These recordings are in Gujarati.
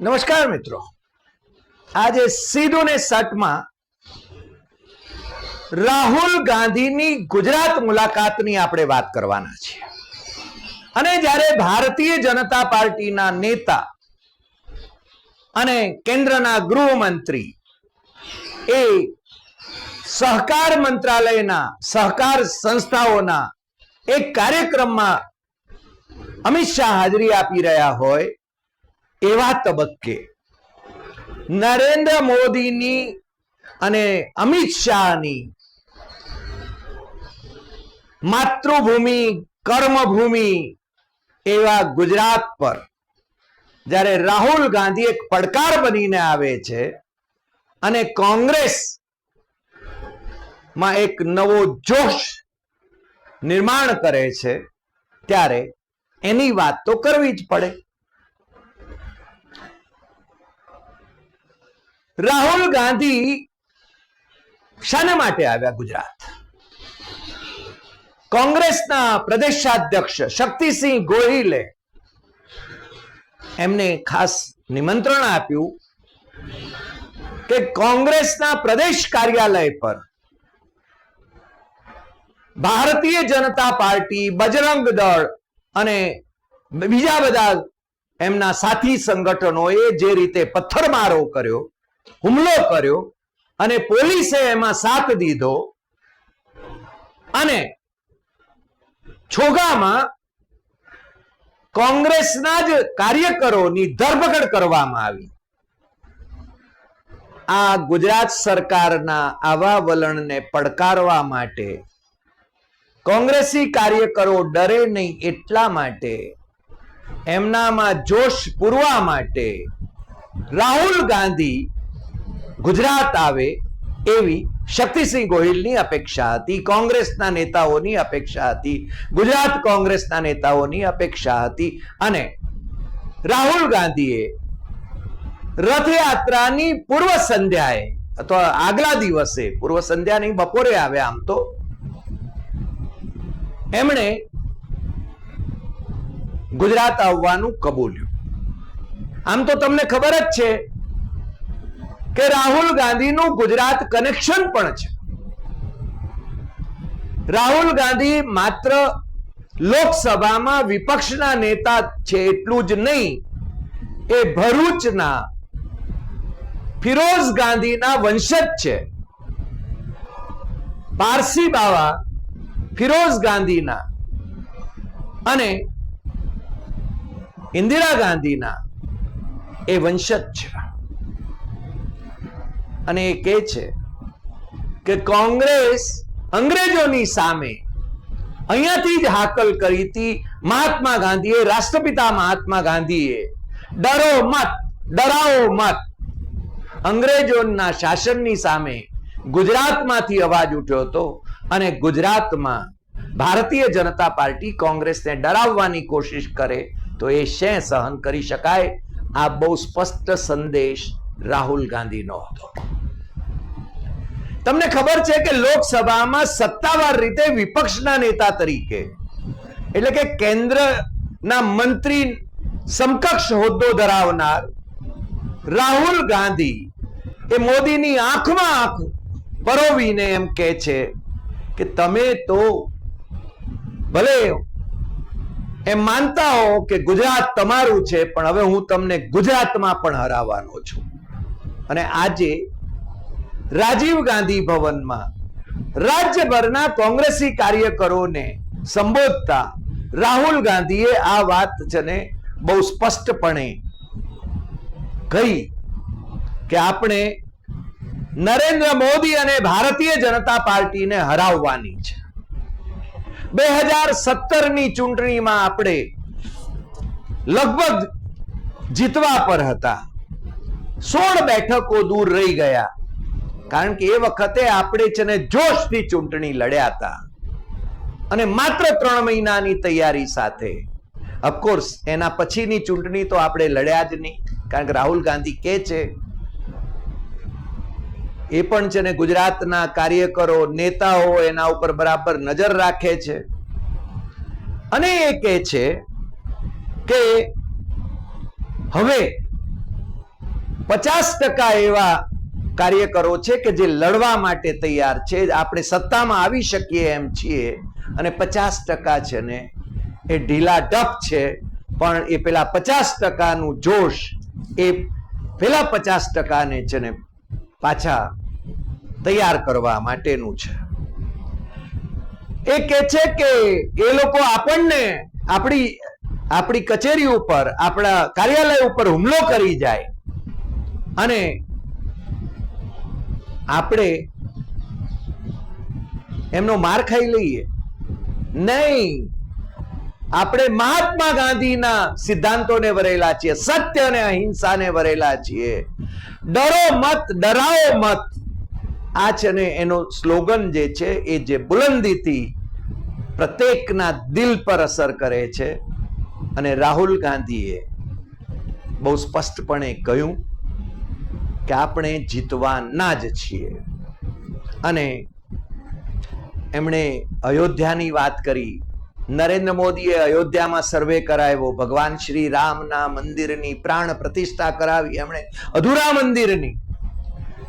નમસ્કાર મિત્રો. આજે સીધું ને સટમાં રાહુલ ગાંધીની ગુજરાત મુલાકાતની આપણે વાત કરવાના છીએ. અને જ્યારે ભારતીય જનતા પાર્ટીના નેતા અને કેન્દ્રના ગૃહમંત્રી એ સહકાર મંત્રાલયના સહકાર સંસ્થાઓના એક કાર્યક્રમમાં અમિત શાહ હાજરી આપી રહ્યા હોય એવા તબક્કે નરેન્દ્ર મોદીની અને અમિત શાહની માતૃભૂમિ, કર્મભૂમિ એવા ગુજરાત પર જ્યારે રાહુલ ગાંધી એક પડકાર બનીને આવે છે અને કોંગ્રેસમાં એક નવો જોશ નિર્માણ કરે છે, ત્યારે એની વાત તો કરવી જ પડે. રાહુલ ગાંધી શાના માટે આવ્યા ગુજરાત? કોંગ્રેસના પ્રદેશાધ્યક્ષ શક્તિસિંહ ગોહિલે એમને ખાસ નિમંત્રણ આપ્યું કે કોંગ્રેસના પ્રદેશ કાર્યાલય પર ભારતીય જનતા પાર્ટી, બજરંગ દળ અને બીજા બધા એમના સાથી સંગઠનોએ જે રીતે પથ્થરમારો કર્યો હુમલો કર્યો અને પોલીસે એમાં સાથ દીધો અને છોગામાં કોંગ્રેસના જ કાર્યકરોની ધરપકડ કરવામાં આવી. આ ગુજરાત સરકારના આવા વલણને પડકારવા માટે કોંગ્રેસી કાર્યકરો ડરે નહીં એટલા માટે એમનામાં જોશ પૂરવા માટે રાહુલ ગાંધી ગુજરાત આવે એવી શક્તિસિંહ ગોહિલની અપેક્ષા હતી, કોંગ્રેસના નેતાઓની અપેક્ષા હતી, ગુજરાત કોંગ્રેસના નેતાઓની અપેક્ષા હતી અને રાહુલ ગાંધીએ રથયાત્રાની પૂર્વ સંધ્યાએ અથવા આગલા દિવસે, પૂર્વ સંધ્યા નહીં, બપોરે આવે આમ તો, એમણે ગુજરાત આવવાનું કબૂલ્યું. આમ તો તમને ખબર જ છે કે રાહુલ ગાંધીનું ગુજરાત કનેક્શન પણ છે. રાહુલ ગાંધી માત્ર લોકસભામાં વિપક્ષના નેતા છે એટલું જ નહીં, એ ભરૂચના ફિરોઝ ગાંધીના વંશજ છે. પારસી બાવા ફિરોઝ ગાંધીના અને ઇન્દિરા ગાંધીના એ વંશજ છે. અને એ કહે છે કે કોંગ્રેસ અંગ્રેજોની સામે અહીંયાથી જ હાકલ કરી હતી મહાત્મા ગાંધીએ, રાષ્ટ્રપિતા મહાત્મા ગાંધીએ. ડરો મત ડરાવો મત. અંગ્રેજોના શાસનની સામે ગુજરાતમાંથી અવાજ ઉઠ્યો હતો અને ગુજરાતમાં ભારતીય જનતા પાર્ટી કોંગ્રેસને ડરાવવાની કોશિશ કરે તો એ શેં સહન કરી શકાય? આ બહુ સ્પષ્ટ સંદેશ રાહુલ ગાંધીનો હતો. તમને ખબર છે કે લોકસભામાં સત્તાવાર રીતે વિપક્ષના નેતા તરીકે, એટલે કે કેન્દ્રના મંત્રી સમકક્ષ હોદ્દો ધરાવનાર રાહુલ ગાંધી એ મોદીની આંખમાં આંખ પરોવીને એમ કે છે કે તમે તો ભલે એમ માનતા હો કે ગુજરાત તમારું છે, પણ હવે હું તમને ગુજરાતમાં પણ હરાવવાનો છું. અને આજે રાજીવ ગાંધી ભવનમાં રાજ્યભરના કોંગ્રેસી કાર્યકરોને સંબોધતા રાહુલ ગાંધીએ આ વાત છે બહુ સ્પષ્ટપણે કહી કે આપણે નરેન્દ્ર મોદી અને ભારતીય જનતા પાર્ટીને હરાવવાની છે. બે હજાર સત્તરની ચૂંટણીમાં આપણે લગભગ જીતવા પર હતા. સોળ બેઠકો દૂર રહી ગયા. કારણ કે એ વખતે આપણે છે ને જોશથી ચૂંટણી લડ્યા હતા. અને માત્ર ત્રણ મહિનાની તૈયારી સાથે. અફકોર્સ એના પછીની ચૂંટણી તો આપણે લડ્યા જ નહીં. કારણ કે રાહુલ ગાંધી કે છે, એ પણ છે ને ગુજરાતના કાર્યકરો, નેતાઓ એના ઉપર બરાબર નજર રાખે છે. અને એ કહે છે કે હવે પચાસ ટકા એવા કાર્યકરો છે કે જે લડવા માટે તૈયાર છે. આપણે સત્તામાં આવી શકીએ એમ છીએ અને પચાસ ટકા છે ને એ ઢીલા ટપ છે. પણ એ પેલા પચાસ ટકાનું જોશ એ પેલા પચાસ ટકાને છે ને પાછા તૈયાર કરવા માટેનું છે. એ કે છે કે એ લોકો આપણને આપણી આપણી કચેરી ઉપર, આપણા કાર્યાલય ઉપર હુમલો કરી જાય. અને આપણે એમનો માર ખાઈ લઈએ. નહીં. આપણે મહાત્મા ગાંધીના સિદ્ધાંતોને વરેલા છીએ, સત્ય અને અહિંસાને વરેલા છીએ. ડરો મત, ડરાવો મત. આ છે ને એનો સ્લોગન જે છે, એ જે બુલંદીથી પ્રત્યેકના દિલ પર અસર કરે છે. અને રાહુલ ગાંધીએ બહુ સ્પષ્ટપણે કહ્યું કે આપણે જીતવાના જ છીએ. અને એમણે અયોધ્યાની વાત કરી. નરેન્દ્ર મોદીએ અયોધ્યામાં સર્વે કરાવ્યો. ભગવાન શ્રી રામના મંદિરની પ્રાણ પ્રતિષ્ઠા કરાવી. એમણે અધૂરા મંદિરની.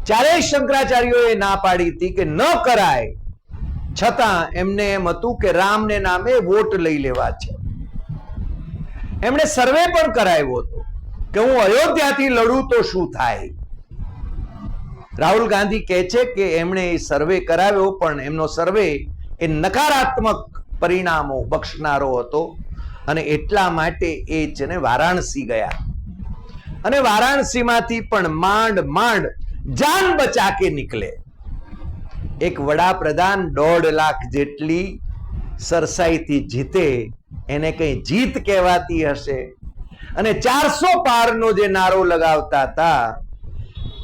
ચારેય શંકરાચાર્યોએ ના પાડી હતી કે ન કરાય. છતાં એમને એમ હતું કે રામને નામે વોટ લઈ લેવા છે. એમણે સર્વે પણ કરાવ્યો હતો કે હું અયોધ્યાથી લડું તો શું થાય? રાહુલ ગાંધી કહે છે કે એમણે એ સર્વે કરાવ્યો, પણ એમનો સર્વે એ નકારાત્મક પરિણામો બક્ષનારો હતો અને એટલા માટે એ છે ને વારાણસી ગયા. અને વારાણસીમાંથી પણ માંડ માંડ જાન બચા કે નીકળે. એક વડાપ્રધાન દોઢ લાખ જેટલી સરસાઈથી જીતે, એને કઈ જીત કહેવાતી હશે? અને ચારસો પારનો જે નારો લગાવતા હતા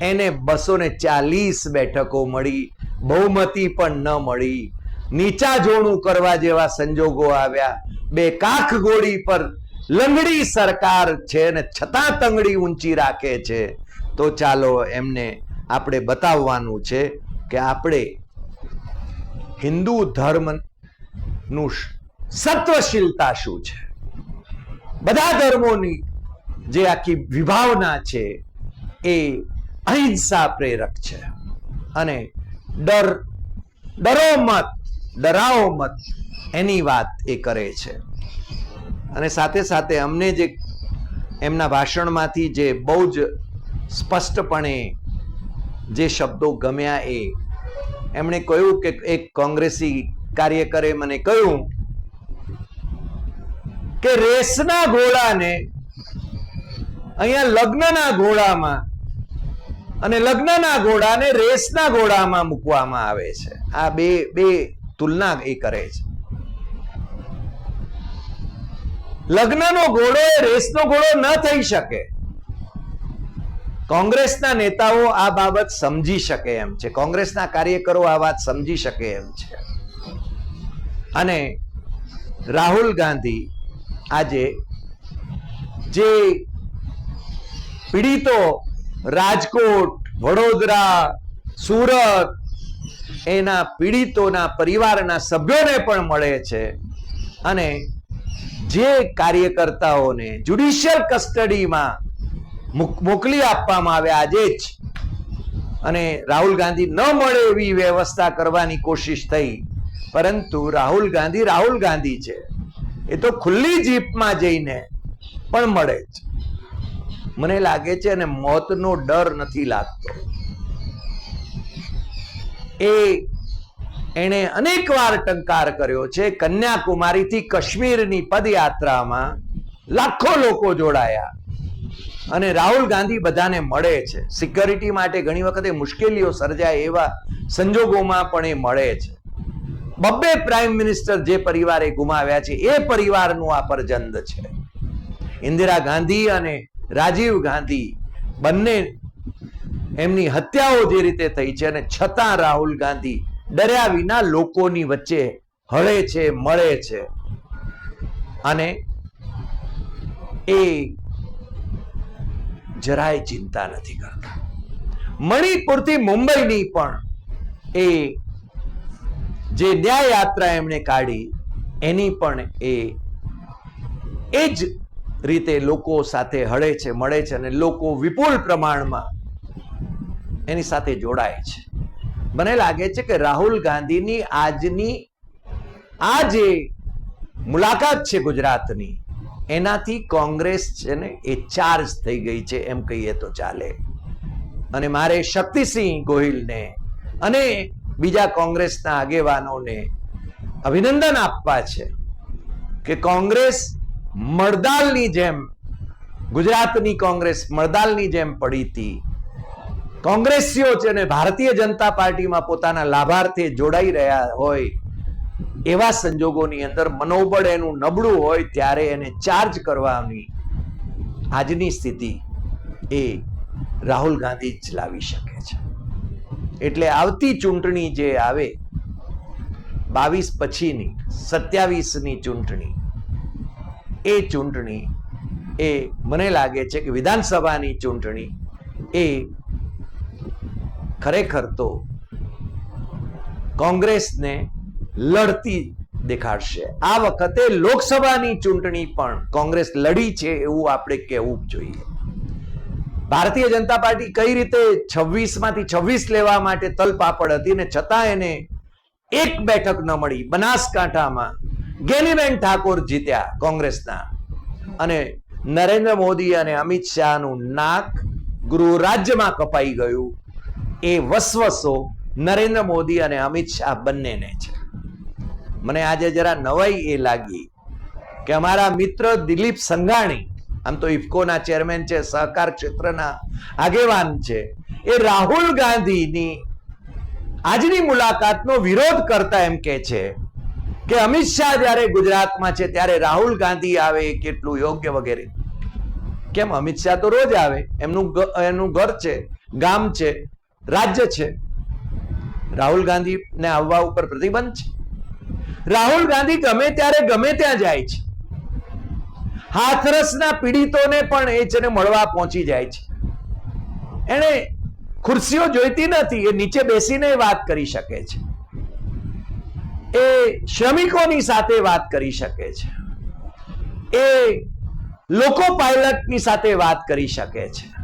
એને બસો ને ચાલીસ બેઠકો મળી, બહુમતી પણ ન મળી. નીચા જોણું કરવા જેવા સંજોગો આવ્યા. બે કાખ ગોળી પર લંગડી સરકાર છે ને છતાં તંગડી ઊંચી રાખે છે. તો ચાલો એમને આપણે બતાવવાનું છે કે આપણે હિન્દુ ધર્મનું સત્વશીલતા શું છે? બધા ધર્મોની જે આખી વિભાવના છે એ અહિંસા પ્રેરક છે. અને ડર, ડરો મત, ડરાવો મત, એની વાત એ કરે છે. અને સાથે સાથે અમને જે એમના ભાષણમાંથી જે બહુ જ સ્પષ્ટપણે જે શબ્દો ગમ્યા એ, એમણે કહ્યું કે એક કોંગ્રેસી કાર્યકરે મને કહ્યું કે રેસના ઘોડાને અહીંયા લગ્નના ઘોડામાં અને લગ્નના ઘોડાને રેસના ઘોડામાં મૂકવામાં આવે છે. આ બે બે તુલના એ કરે છે. લગ્નનો ઘોડો એ રેસનો ઘોડો ન થઈ શકે. કોંગ્રેસના નેતાઓ આ બાબત સમજી શકે એમ છે. કોંગ્રેસના કાર્યકરો આ વાત સમજી શકે એમ છે. અને રાહુલ ગાંધી આજે જે પીડિતો રાજકોટ, વડોદરા, સુરત એના પીડિતોના પરિવારના સભ્યોને પણ મળે છે. અને જે કાર્યકર્તાઓને જ્યુડિશિયલ કસ્ટડીમાં મોકલી આપવામાં આવ્યા આજે જ અને રાહુલ ગાંધી ન મળે એવી વ્યવસ્થા કરવાની કોશિશ થઈ, પરંતુ રાહુલ ગાંધી રાહુલ ગાંધી છે. એ તો ખુલ્લી જીપમાં જઈને પણ મળે છે મને લાગે છે અને મોતનો ડર નથી લાગતો. એ એણે અનેક વાર ટંકાર કર્યો છે, કન્યાકુમારીથી કાશ્મીરની પદયાત્રામાં લાખો લોકો જોડાયા અને રાહુલ ગાંધી બધાને મળે છે. સિક્યોરિટી માટે ઘણી વખતે મુશ્કેલીઓ સર્જાય એવા સંજોગોમાં પણ એ મળે છે. બબ્બે પ્રાઇમ મિનિસ્ટર જે પરિવારે ગુમાવ્યા છે, એ પરિવારનું આ પરજંદ છે. ઇન્દિરા ગાંધી અને રાજીવ ગાંધી બંને એમની હત્યાઓ જે રીતે થઈ છે અને છતાં રાહુલ ગાંધી ડર્યા વિના લોકોની વચ્ચે હળે છે, મળે છે. અને એ જરાય ચિંતા નથી કરતા. મણિપુરથી મુંબઈની પણ એ જે ન્યાય યાત્રા એમણે કાઢી, એની પણ એ એ જ રીતે લોકો સાથે હળે છે, મળે છે અને લોકો વિપુલ પ્રમાણમાં એની સાથે જોડાય છે. મને લાગે છે કે રાહુલ ગાંધીની આજની, આ જે મુલાકાત છે ગુજરાતની, એનાથી કોંગ્રેસ છે ને એ ચાર્જ થઈ ગઈ છે, એમ કહીએ તો ચાલે. અને મારે શક્તિસિંહ ગોહિલને અને બીજા કોંગ્રેસના આગેવાનોને અભિનંદન આપવા છે કે કોંગ્રેસ મળદાલની જેમ, ગુજરાતની કોંગ્રેસ મળદાલની જેમ પડી હતી. કોંગ્રેસીઓ છે ને ભારતીય જનતા પાર્ટીમાં પોતાના લાભાર્થે જોડાઈ રહ્યા હોય, એવા સંજોગોની અંદર મનોબળ એનું નબળું હોય ત્યારે એને ચાર્જ કરવાની આજની સ્થિતિ એ રાહુલ ગાંધી જ લાવી શકે છે. એટલે આવતી ચૂંટણી જે આવે, બાવીસ પછીની, સત્યાવીસની ચૂંટણી એ ચૂંટણી એ મને લાગે છે કે વિધાનસભાની ચૂંટણી એ ખરેખર તો કોંગ્રેસને લડતી દેખાડશે. આ વખતે લોકસભાની ચૂંટણી પણ કોંગ્રેસ લડી છે એવું આપણે કહેવું જોઈએ. ભારતીય જનતા પાર્ટી કઈ રીતે છવ્વીસમાંથી છવ્વીસ લેવા માટે તલપાપડ હતી ને છતાં એને એક બેઠક ન મળી. બનાસકાંઠામાં ગેનીબેન ઠાકોર જીત્યા કોંગ્રેસના. અને નરેન્દ્ર મોદી અને અમિત શાહનું નાક ગૃહ રાજ્યમાં કપાઈ ગયું. એ વસવસો નરેન્દ્ર મોદી અને અમિત શાહ બંનેને છે. મને આજે જરા નવાઈ એ લાગી કે અમારા મિત્ર દિલીપ સંઘાણી, આમ તો ઇફકોના ચેરમેન છે, સહકાર ક્ષેત્રના આગેવાન છે, એ રાહુલ ગાંધીની આજની મુલાકાતનો વિરોધ કરતા એમ કે છે કે અમિત શાહ જ્યારે ગુજરાતમાં છે, ત્યારે રાહુલ ગાંધી આવે કેટલું યોગ્ય વગેરે? કેમ? અમિત શાહ તો રોજ આવે. એમનું એનું ઘર છે, ગામ છે, રાજ્ય છે. રાહુલ ગાંધીને આવવા ઉપર પ્રતિબંધ છે. રાહુલ ગાંધી ગમે ત્યારે, ગમે ત્યાં જાય છે. હાથરસના પીડિતોને પણ એ છે ને મળવા પહોંચી જાય છે. એને ખુરશીઓ જોઈતી નથી, એ નીચે બેસીને વાત કરી શકે છે. એ શ્રમિકોની સાથે વાત કરી શકે છે. એ લોકો પાયલટની સાથે વાત કરી શકે છે.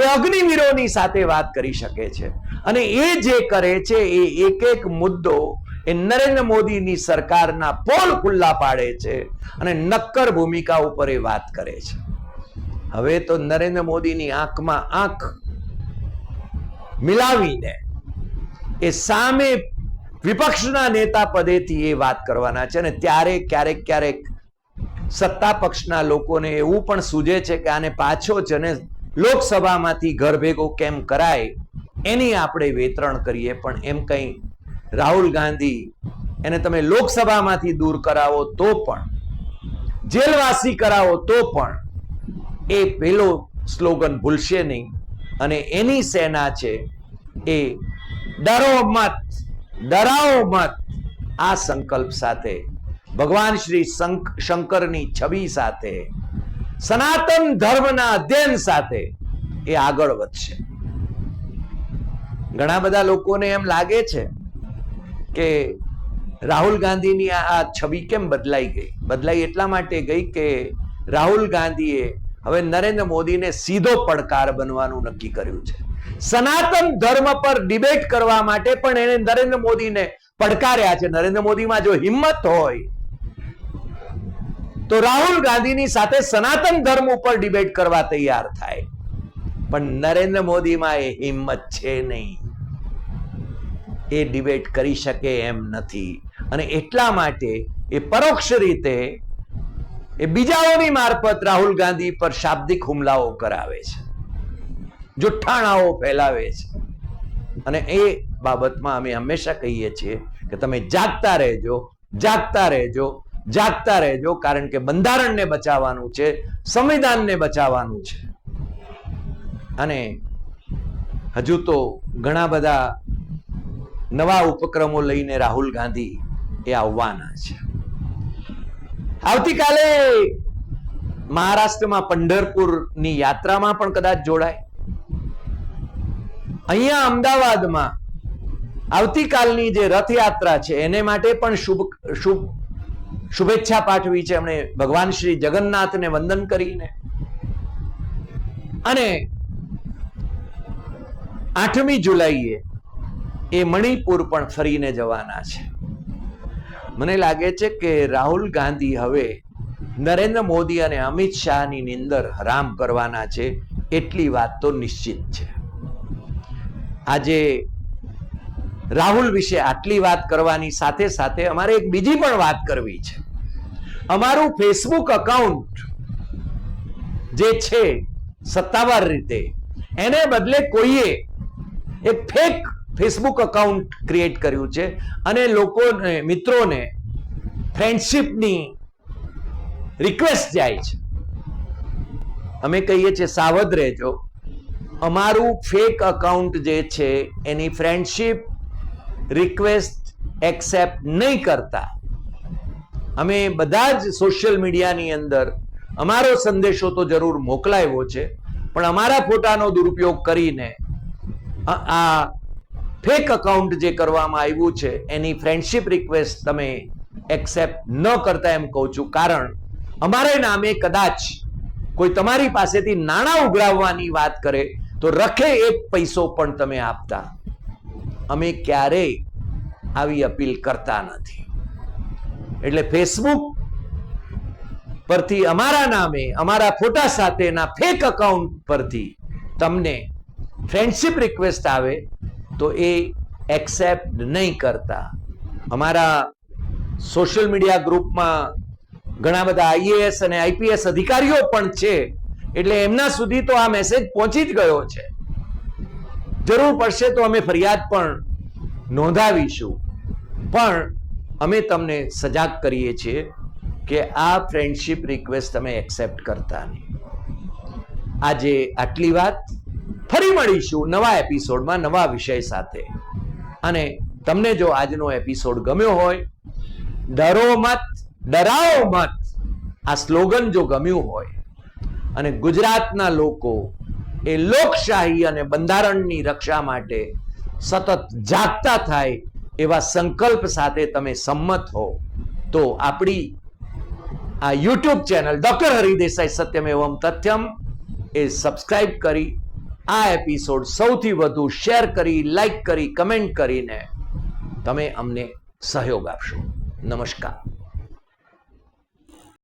એ અગ્નિવીરોની સાથે વાત કરી શકે છે. અને એ જે કરે છે, એ એક એક મુદ્દો એ નરેન્દ્ર મોદીની સરકારના પોલ ખુલ્લા પાડે છે અને નક્કર ભૂમિકા ઉપર એ વાત કરે છે. હવે તો નરેન્દ્ર મોદીની આંખમાં આંખ મિલાવીને એ સામે વિપક્ષના નેતા પદેથી એ વાત કરવાના છે અને ત્યારે ક્યારેક ક્યારેક સત્તા પક્ષના લોકોને એવું પણ સૂજે છે કે આને પાછો છે ને લોકસભામાંથી ઘર ભેગો કેમ કરાય, એની આપણે વેતરણ કરીએ. પણ એમ કંઈ રાહુલ ગાંધી એને તમે લોકસભામાંથી દૂર કરાવો તો પણ, જેલવાસી કરાવો તો પણ, એ પેલો સ્લોગન ભૂલશે નહીં. અને એની સેના છે એ ડરો મત ડરાવો મત. આ સંકલ્પ સાથે ભગવાન શ્રી શંકરની છબી સાથે, સનાતન ધર્મના અધ્યયન સાથે એ આગળ વધશે. ઘણા બધા લોકોને એમ લાગે છે કે રાહુલ ગાંધીની આ છબી કેમ બદલાઈ ગઈ? બદલાઈ એટલા માટે ગઈ કે રાહુલ ગાંધીએ હવે નરેન્દ્ર મોદીને સીધો પડકાર બનવાનું નક્કી કર્યું છે. સનાતન ધર્મ પર ડિબેટ કરવા માટે પણ એને નરેન્દ્ર મોદીને પડકાર્યા છે. નરેન્દ્ર મોદીમાં જો હિંમત હોય, તો રાહુલ ગાંધીની સાથે સનાતન ધર્મ ઉપર ડિબેટ કરવા તૈયાર થાય. પણ નરેન્દ્ર મોદીમાં એ હિંમત છે નહીં. એ ડિબેટ કરી શકે એમ નથી. અને એટલા માટે એ પરોક્ષ રીતે એ બીજાઓની મારફત રાહુલ ગાંધી પર શાબ્દિક હુમલાઓ કરાવે છે. જુઠ્ઠાણાઓ ફેલાવે છે. અને એ બાબતમાં અમે હંમેશા કહીએ છીએ કે તમે જાગતા રહેજો જાગતા રહેજો જાગતા રહેજો, કારણ કે બંધારણને બચાવવાનું છે, સંવિધાનને બચાવવાનું છે. અને હજુ તો ઘણા બધા નવા ઉપક્રમો લઈને રાહુલ ગાંધી એ આવવાના છે. આવતીકાલે મહારાષ્ટ્રમાં પંઢરપુરની યાત્રામાં પણ કદાચ જોડાય. અહીંયા શુભેચ્છા પાઠવી છે એમણે ભગવાન શ્રી જગન્નાથને વંદન કરીને. અને આઠમી જુલાઈએ એ મણિપુર પણ ફરીને જવાના છે. મને લાગે છે કે રાહુલ ગાંધી હવે નરેન્દ્ર મોદી અને અમિત શાહની નિંદર હરામ કરવાના છે, એટલી વાત તો નિશ્ચિત છે. આજે રાહુલ વિશે આટલી વાત કરવાની સાથે સાથે અમારે એક બીજી પણ વાત કરવી છે. અમારું ફેસબુક અકાઉન્ટ જે છે સત્તાવાર રીતે, એને બદલે કોઈએ એક ફેક ફેસબુક અકાઉન્ટ ક્રિએટ કર્યું છે અને લોકોને, મિત્રોને ફ્રેન્ડશિપની રિક્વેસ્ટ જાય છે. અમે કહીએ છીએ, સાવધ રહેજો. અમારું ફેક અકાઉન્ટ જે છે, એની ફ્રેન્ડશિપ રિક્વેસ્ટ એક્સેપ્ટ નહીં કરતા. અમે બધા જ સોશિયલ મીડિયાની અંદર અમારો સંદેશો તો જરૂર મોકલાયો છે, પણ અમારા ફોટાનો દુરુપયોગ કરીને આ- ફેક અકાઉન્ટ જે કરવામાં આવ્યું છે, એની ફ્રેન્ડશીપ રિક્વેસ્ટ તમે એક્સેપ્ટ ન કરતા એમ કહું છું. કારણ અમારે નામે કદાચ કોઈ તમારી પાસેથી નાણાં ઉઘરાવવાની વાત કરે તો રખે એક પૈસો પણ તમે આપતા. અમે ક્યારેય આવી અપીલ કરતા નથી. એટલે ફેસબુક પરથી અમારા નામે, અમારા ફોટા સાથેના ફેક અકાઉન્ટ પરથી તમને ફ્રેન્ડશિપ રિક્વેસ્ટ આવે તો એ એક્સેપ્ટ નહીં કરતા. અમારા સોશિયલ મીડિયા ગ્રુપમાં ઘણા બધા આઈએએસ અને આઈપીએસ અધિકારીઓ પણ છે. એટલે એમના સુધી તો આ મેસેજ પહોંચી જ ગયો છે. જરૂર પડશે તો અમે ફરિયાદ પણ નોંધાવીશું. પણ અમે તમને સજાગ કરીએ છીએ કે આ ફ્રેન્ડશિપ રિક્વેસ્ટ તમે એક્સેપ્ટ કરતા નહીં. આજે આટલી વાત ફરી મળીશું નવા એપિસોડમાં નવા વિષય સાથે. અને તમને જો આજનો એપિસોડ ગમ્યો હોય, ડરો મત ડરાવો મત. આ સ્લોગન જો ગમ્યું હોય અને ગુજરાતના લોકો એ લોકશાહી અને બંધારણની રક્ષા માટે સતત જાગતા થાય એવા સંકલ્પ સાથે તમે સંમત હો. તો આપણી આ યુટ્યુબ ચેનલ ડોક્ટર હરિદેસાઈ સત્યમ એવમ તથ્યમ એ સબસ્ક્રાઈબ કરી, આ એપિસોડ સૌથી વધુ શેર કરી લાઈક કરી, કમેન્ટ કરીને તમે અમને સહયોગ આપશો. નમસ્કાર.